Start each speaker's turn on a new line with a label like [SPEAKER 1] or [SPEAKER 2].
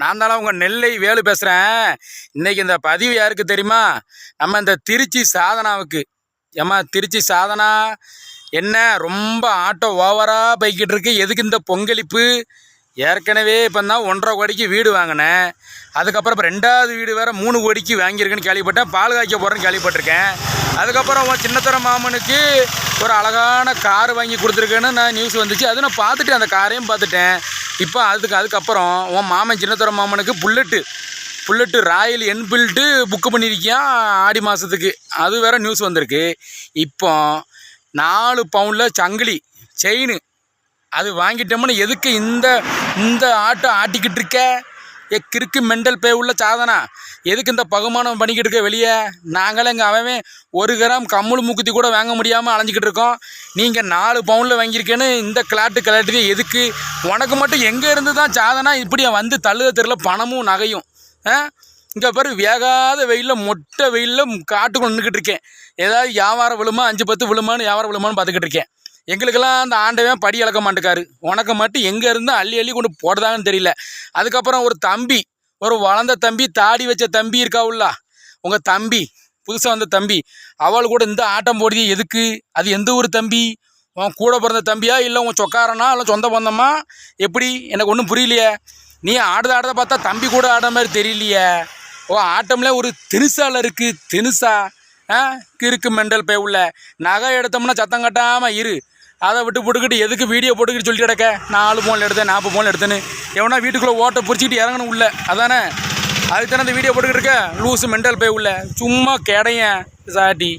[SPEAKER 1] நான் தானே உங்கள் நெல்லை வேலு பேசுகிறேன் இன்றைக்கி இந்த பதிவு யாருக்கு தெரியுமா? நம்ம இந்த திருச்சி சாதனாவுக்கு. ஏம்மா திருச்சி சாதனா என்ன ரொம்ப ஆட்டோ ஓவராக போய்கிட்டு இருக்கு. எதுக்கு இந்த பொங்கலிப்பு? ஏற்கனவே இப்போ தான் ஒன்றரை கோடிக்கு வீடு வாங்கினேன். அதுக்கப்புறம் இப்போ ரெண்டாவது வீடு வேறு மூணு கோடிக்கு வாங்கியிருக்குன்னு கேள்விப்பட்டேன். பால் காய்க்க போகிறேன்னு கேள்விப்பட்டிருக்கேன். அதுக்கப்புறம் உன் சின்னத்தர மாமனுக்கு ஒரு அழகான கார் வாங்கி கொடுத்துருக்கேன்னு நான் நியூஸ் வந்துச்சு. அது நான் பார்த்துட்டேன் அந்த காரையும் பார்த்துட்டேன். இப்போ அதுக்கு அதுக்கப்புறம் உன் மாமன் சின்னத்தர மாமனுக்கு bullet. Bullet royal Enfield book பண்ணியிருக்கியான் Aadi மாதத்துக்கு அது வேற நியூஸ் வந்திருக்கு. இப்போ நாலு பவுண்டில் சங்கிலி செயின் அது வாங்கிட்டோம்னா எதுக்கு இந்த இந்த ஆட்டோ ஆட்டிக்கிட்டு இருக்க? ஏ கிறுக்கு மெண்டல் பே உள்ள சாதனா? எதுக்கு இந்த பகுமானம் பண்ணிக்கிட்டு இருக்க வெளியே? நாங்களே இங்கே அவன் ஒரு கிராம் கம்முள் மூக்குத்தி கூட வாங்க முடியாமல் அலைஞ்சிக்கிட்டு இருக்கோம். நீங்கள் நாலு பவுனில் வாங்கியிருக்கேன்னு இந்த கிளாட்டு கிளாட்டு எதுக்கு? உனக்கு மட்டும் எங்கே இருந்து தான் சாதனா? இப்படி வந்து தள்ளுத தெருல பணமும் நகையும் ஆ? இங்கே பாரு வேகாத வெயிலில் மொட்டை வெயிலில் காட்டுக்குள்ள நின்றுக்கிட்டு இருக்கேன். ஏதாவது வியாபாரம் விழுமா? அஞ்சு பத்து விழுமான்னு வியாபாரம் விழுமான்னு பார்த்துக்கிட்டு இருக்கேன். எங்களுக்கெல்லாம் அந்த ஆண்டவன் படி இழக்க மாட்டேக்காரு. உனக்கு மட்டும் எங்கே இருந்து அள்ளி அள்ளி கொண்டு போடுதாங்கன்னு தெரியல. அதுக்கப்புறம் ஒரு தம்பி ஒரு வளர்ந்த தம்பி தாடி வச்ச தம்பி இருக்காவுல்ல உங்கள் தம்பி புதுசாக வந்த தம்பி அவள் கூட இந்த ஆட்டம் போடுது எதுக்கு? அது எந்த ஊர் தம்பி? உன் கூட பிறந்த தம்பியா? இல்லை உன் சொக்காரனா? இல்லை சொந்த பந்தமா? எப்படி? எனக்கு ஒன்றும் புரியலையே. நீ ஆடுத ஆடுறத பார்த்தா தம்பி கூட ஆடுற மாதிரி தெரியலையே. ஓ ஆட்டம்ல ஒரு தினுசால இருக்குது தினுசா கிறுக்கு மெண்டல் பே உள்ள. நகை எடுத்தோம்னா சத்தம் கட்டாமல் இரு. அதை விட்டு போட்டுக்கிட்டு எதுக்கு வீடியோ போட்டுக்கிட்டு சொல்லிட்டு கிடக்க? நாலு ஃபோனில் எடுத்தேன் நாற்பது ஃபோனில் எடுத்தேன்னு. எவனா வீட்டுக்குள்ளே ஓட்டை பிடிச்சிக்கிட்டு இறங்கணும் உள்ள. அதானே? அதுக்கு தானே அந்த வீடியோ போட்டுக்கிட்டு இருக்க? லூஸு மெண்டல் பே உள்ள. சும்மா கிடையன் சாட்டி.